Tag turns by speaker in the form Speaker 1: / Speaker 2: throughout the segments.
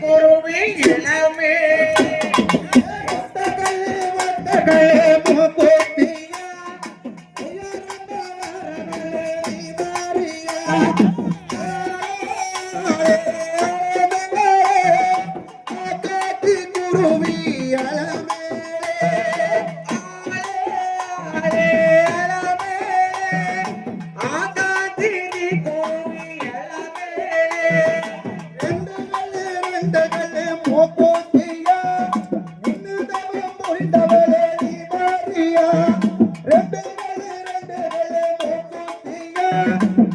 Speaker 1: குருவி இளமே
Speaker 2: Thank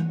Speaker 2: you.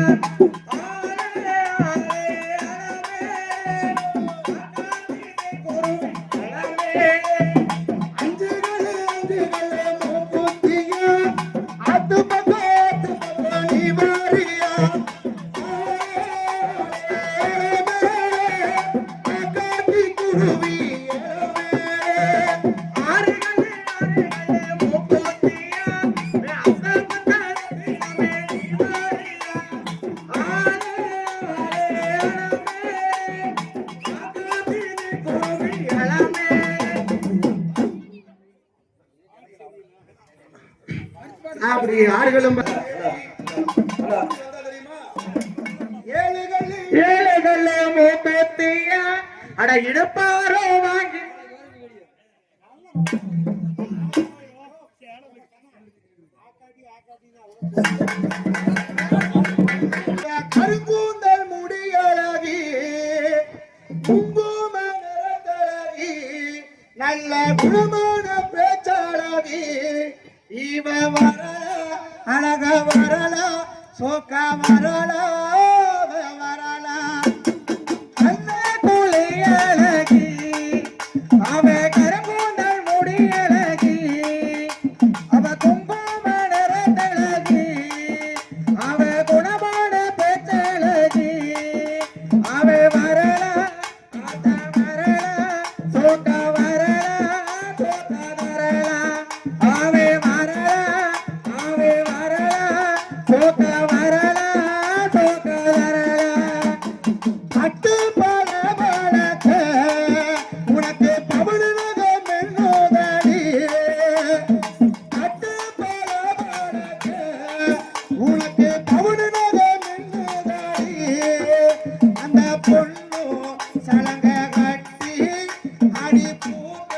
Speaker 2: Yeah. அப்படி
Speaker 1: ஆடுகளும் அட இடுப்பாரோ வாங்கி
Speaker 2: Thank you. குங்கும நிறந்தரவி நல்ல குணமான பேச்சாளவி இவ வர அழக வரலா சோக்கா வரலா. போக வரல போக வரல. அட்டு போல போலக்க உனக்கு பவனு மென்னோதடி அட்டு போல போலக்க உனக்கு பவனு மென்னோதடி அந்த பொண்ணு சலங்க கட்டி அடி பூங்க